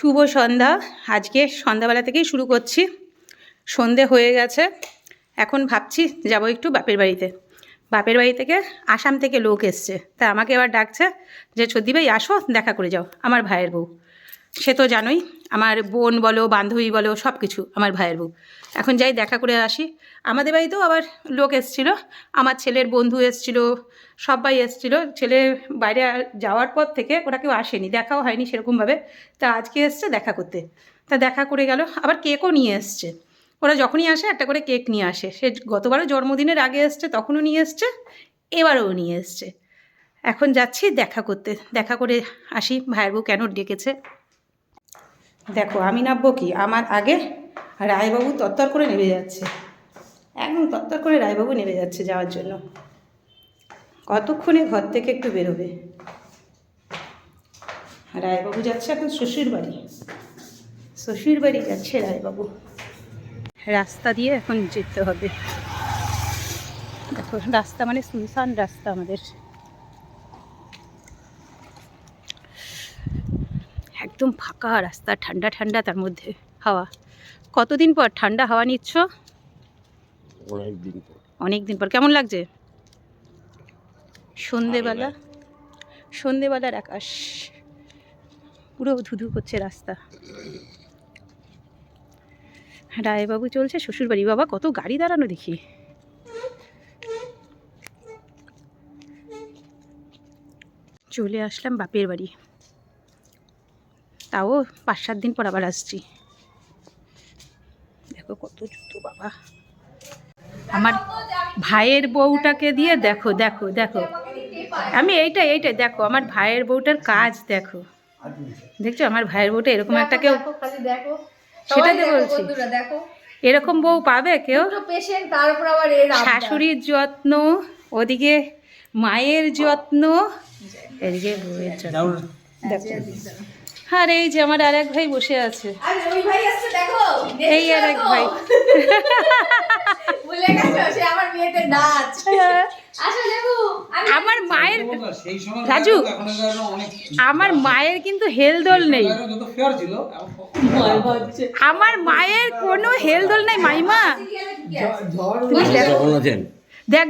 শুভ সন্ধ্যা। আজকে সন্ধ্যাবেলা থেকেই শুরু করছি। সন্ধে হয়ে গেছে। এখন ভাবছি যাব একটু বাপের বাড়িতে। বাপের বাড়ি থেকে আসাম থেকে লোক এসছে। তা আমাকে এবার ডাকছে যে ছদ্দি ভাই আসো, দেখা করে যাও, আমার ভাইয়ের বউ। সে তো জানোই, আমার বোন বলো, বান্ধবী বলো সব কিছু আমার ভাইয়ের বউ। এখন যাই দেখা করে আসি। আমাদের বাড়িতেও আবার লোক এসছিল, আমার ছেলের বন্ধু এসছিল, সবাই এসছিল। ছেলে বাইরে যাওয়ার পর থেকে ওরা কেউ আসেনি, দেখাও হয়নি সেরকমভাবে। তা আজকে এসছে দেখা করতে। তা দেখা করে গেল, আবার কেকও নিয়ে এসছে। ওরা যখনই আসে, একটা করে কেক নিয়ে আসে। সে গতবারও জন্মদিনের আগে এসছে, তখনও নিয়ে এসছে, এবারও নিয়ে এসছে। এখন যাচ্ছি দেখা করতে। দেখা করে আসি, ভাইয়ের বউ কেন ডেকেছে? দেখো, আমি নামবো কি? আমার আগে রায়বাবু তত্তর করে নেমে যাচ্ছে। একদম তত্তর করে রায়বাবু নেমে যাচ্ছে যাওয়ার জন্য। কতক্ষণে ঘর থেকে একটু বেরোবে? রায়বাবু যাচ্ছে এখন শ্বশুর বাড়ি। শ্বশুর বাড়ি যাচ্ছে রায়বাবু। রাস্তা দিয়ে এখন যেতে হবে। দেখো, রাস্তা মানে সুনসান রাস্তা আমাদের। একদম ফাঁকা রাস্তা ঠান্ডা ঠান্ডা তার মধ্যে হাওয়া। কতদিন পর ঠান্ডা হাওয়া নিচ্ছ? অনেক দিন পর পর। কেমন লাগছে? সন্ধেবেলা? সন্ধেবেলার আকাশ পুরো ধুধু করছে রাস্তা। রায়বাবু চলছে শ্বশুরবাড়ি। বাবা কত গাড়ি দাঁড়ানো দেখি। চলে আসলাম বাপের বাড়ি। তাও পাঁচ সাত দিন পর আবার আসছি। দেখো কত জুতো বাবা। আমার ভাইয়ের বউটাকে দিয়ে দেখো দেখো দেখো। আমি এইটা এইটা দেখো আমার ভাইয়ের বউটার কাজ দেখো। দেখছ? আমার ভাইয়ের বউটা এরকম একটা কেউ দেখো, খালি দেখো। সেটাই তো বলছি। এরকম বউ পাবে কেউ। শাশুড়ির যত্ন ওদিকে মায়ের যত্ন এদিকে বউয়ের যত্ন। দেখো। আর এই যে আমার আর এক ভাই বসে আছে। আর ওই ভাই আসছে দেখো এই আর এক ভাই। আমার মায়ের সেই রাজু, আমার মায়ের কিন্তু হেলদোল নেই। আমার মায়ের কোনো হেলদোল নেই মাইমা। তুমি দেখো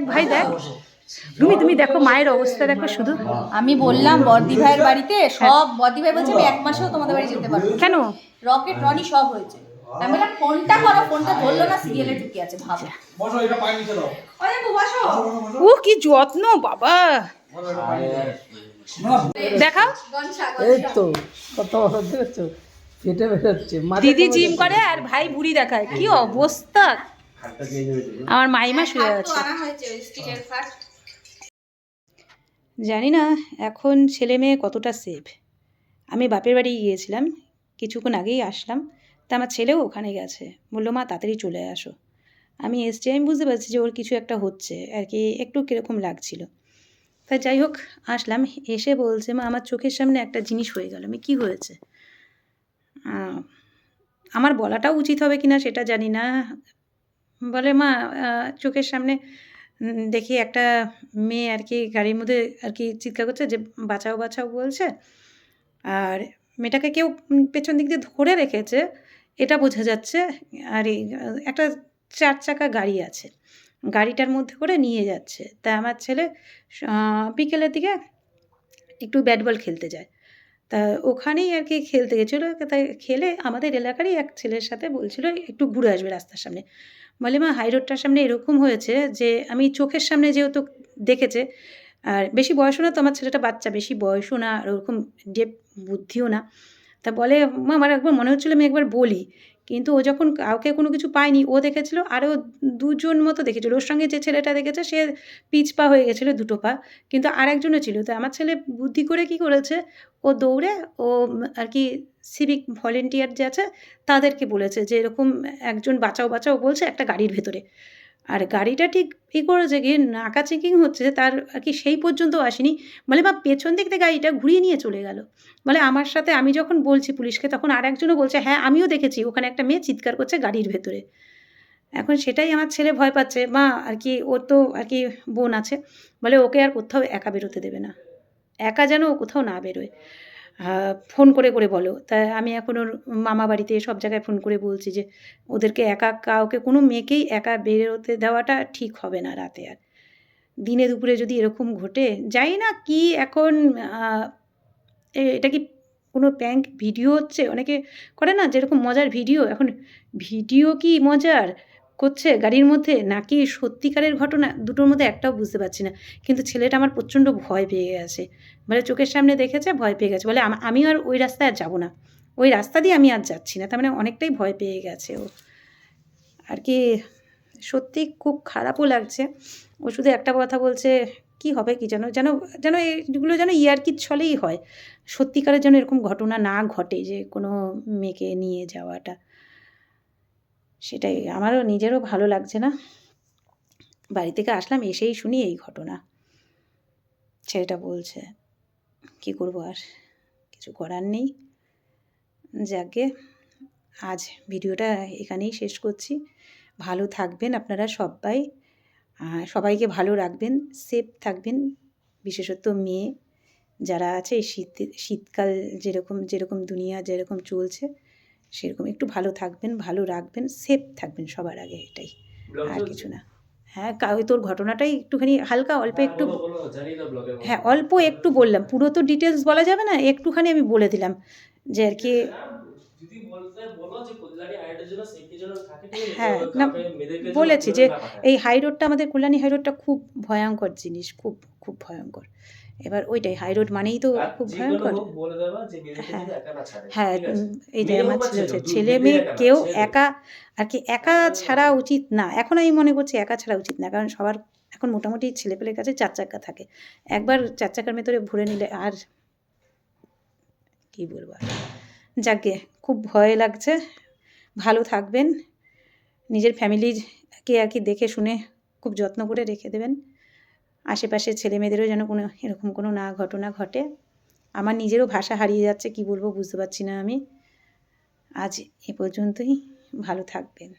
ভাই দেখ। তুমি তুমি দেখো মায়ের অবস্থা দেখো শুধু। আমি বললাম বর্দি ভাইয়ের বাড়িতে সব বর্দি ভাই বলছে আমি এক মাসেও তোমাদের বাড়ি যেতে পারব কেন? রকেট রনি সব হয়েছে। আমি বললাম ফোনটা করো ফোনটা ধরলো না সিরিয়ালে ঢুকে আছে ভাবো। বসো এটা পায়ে নিচে দাও। ওরে বসো। ও কি যত্ন বাবা। দেখাও। এই তো কত বড় দেখছ ফেটে বেরোচ্ছে দিদি জিম করে আর ভাই বুড়ি দেখায়। কি অবস্থা? আমার মাইমা শুয়ে আছে আনা হয়েছে স্টিলের ফাট জানি না এখন ছেলে মেয়ে কতটা সেফ আমি বাপের বাড়ি গিয়েছিলাম, কিছুক্ষণ আগেই আসলাম, তা আমার ছেলেও ওখানে গেছে। বলল, মা, তাড়াতাড়ি চলে আসো। আমি এসছি, আমি বুঝতে পারছি যে ওর কিছু একটা হচ্ছে, আর কি একটু কীরকম লাগছিল। তা যাই হোক, আসলাম, এসে বলছে, মা, আমার চোখের সামনে একটা জিনিস হয়ে গেল, আমি কি হয়েছে? আমার বলাটাও উচিত হবে কি না সেটা জানি না। বলে, মা চোখের সামনে দেখি একটা মেয়ে আর কি গাড়ির মধ্যে আর কি চিৎকার করছে যে বাঁচাও বাঁচাও বলছে। আর মেয়েটাকে কেউ পেছন দিক দিয়ে ধরে রেখেছে এটা বোঝা যাচ্ছে আর এই, একটা চার চাকা গাড়ি আছে। গাড়িটার মধ্যে করে নিয়ে যাচ্ছে। তা আমার ছেলে বিকেলের দিকে একটু ব্যাট বল খেলতে যায়। তা ওখানেই আর কি খেলতে গেছিল তাই খেলে আমাদের এলাকারই এক ছেলের সাথে বলছিল, একটু ঘুরে আসবে রাস্তার সামনে। বলে, মা, হাই রোডটার সামনে এরকম হয়েছে যে, আমি চোখের সামনে যেহেতু দেখেছে, আর বেশি বয়সও না তো আমার ছেলেটা বাচ্চা, বেশি বয়সও না, আর ওরকম ডেপ বুদ্ধিও না। তা বলে, মা, আমার একবার মনে হচ্ছিল আমি একবার বলি। কিন্তু ও যখন কাউকে কোনো কিছু পায়নি, ও দেখেছিল আরও দুজন মতো দেখেছিল। ওর সঙ্গে যে ছেলেটা দেখেছে, সে পিচ পা হয়ে গেছিল দুটো পা, কিন্তু আরেকজনও ছিল। তো আমার ছেলে বুদ্ধি করে কি করেছে, ও দৌড়ে ও আর কি সিভিক ভলেন্টিয়ার যে আছে, তাদেরকে বলেছে যে এরকম একজন বাঁচাও বাঁচাও বলছে একটা গাড়ির ভেতরে। আর গাড়িটা ঠিক ই করেছে গিয়ে নাকা চেকিং হচ্ছে, তার আর কি সেই পর্যন্ত আসেনি। বলে বা পেছন দিক থেকে গাড়িটা ঘুরিয়ে নিয়ে চলে গেল। বলে, আমার সাথে আমি যখন বলছি পুলিশকে, তখন আর একজনও বলছে হ্যাঁ আমিও দেখেছি, ওখানে একটা মেয়ে চিৎকার করছে গাড়ির ভেতরে। এখন সেটাই আমার ছেলে ভয় পাচ্ছে। মা, আর কি, ওর তো আর কি বোন আছে। বলে, ওকে আর কোথাও একা বেরোতে দেবে না। একা যেন ও কোথাও না বেরোয়। ফোন করে করে বলো। তা আমি এখন ওর মামা বাড়িতে সব জায়গায় ফোন করে বলছি যে, ওদেরকে একা কাউকে, কোনো মেয়েকেই একা বেরোতে দেওয়াটা ঠিক হবে না রাতে আর। দিনে দুপুরে যদি এরকম ঘটে, জানি না কি এখন এটা কি কোনো প্যাঙ্ক ভিডিও হচ্ছে? অনেকে করে না, যেরকম মজার ভিডিও এখন ভিডিও কি মজার? করছে গাড়ির মধ্যে নাকি সত্যিকারের ঘটনা দুটোর মধ্যে একটাও বুঝতে পারছি না। কিন্তু ছেলেটা আমার প্রচণ্ড ভয় পেয়ে গেছে। মানে চোখের সামনে দেখেছে, ভয় পেয়ে গেছে। বলে আম- আর ওই রাস্তায় আর যাব না। ওই রাস্তা দিয়ে আমি আর যাচ্ছি না। তার মানে অনেকটাই ভয় পেয়ে গেছে ও। আর কি সত্যি খুব খারাপও লাগছে। ও শুধু একটা কথা বলছে, কি হবে কি যেন যেন যেন এগুলো যেন ইয়ার্কির ছলেই হয়। সত্যিকারের যেন এরকম ঘটনা না ঘটে যে কোনো মেয়েকে নিয়ে যাওয়াটা। সেটাই, আমারও নিজেরও ভালো লাগছে না। বাড়ি থেকে আসলাম, এসেই শুনি এই ঘটনা। ছেলেটা বলছে, কি করব আর? কিছু করার নেই। যাকে, আজ ভিডিওটা এখানেই শেষ করছি। ভালো থাকবেন আপনারা সবাই। সবাইকে ভালো রাখবেন, সেফ থাকবেন। বিশেষত মেয়ে যারা আছে, শীত, শীতকাল যেরকম যেরকম দুনিয়া যেরকম চলছে সেরকম একটু ভালো থাকবেন ভালো রাখবেন সেফ থাকবেন সবার আগে এটাই আর কিছু না। হ্যাঁ তোর ঘটনাটাই একটুখানি হালকা অল্প একটু হ্যাঁ অল্প একটু বললাম। পুরো তো ডিটেলস বলা যাবে না একটুখানি আমি বলে দিলাম যে আর কি যদি বলতে বলো যে কল্যাণী আইডের জন্য সেফটির জন্য থাকে ঠিক আছে? হ্যাঁ, না, বলেছি যে এই হাই রোডটা আমাদের কল্যাণী হাই রোডটা খুব ভয়ঙ্কর জিনিস খুব খুব ভয়ঙ্কর। এবার ওইটাই হাই রোড মানেই তো খুব ভয়ঙ্কর। হ্যাঁ। হ্যাঁ ঠিক আছে? উম, এই যে মেয়ে আমার ছেলে মেয়ে কেউ একা আর কি একা ছাড়া। উচিত না। এখন আমি মনে করছি একা ছাড়া উচিত না কারণ সবার এখন মোটামুটি ছেলেপেলের কাছে চার চাকা থাকে। একবার চার চাকার ভেতরে ভরে নিলে আর কি বলব যাকে খুব ভয় লাগছে। ভালো থাকবেন। নিজের ফ্যামিলিকে আর কি দেখে শুনে খুব যত্ন করে রেখে দেবেন। আশেপাশের ছেলে মেয়েদেরও যেন কোনো এরকম কোনো না ঘটনা ঘটে। আমার নিজেরও ভাষা হারিয়ে যাচ্ছে, কি বলব বুঝতে পারছি না আমি। আজ এ পর্যন্তই, ভালো থাকবেন।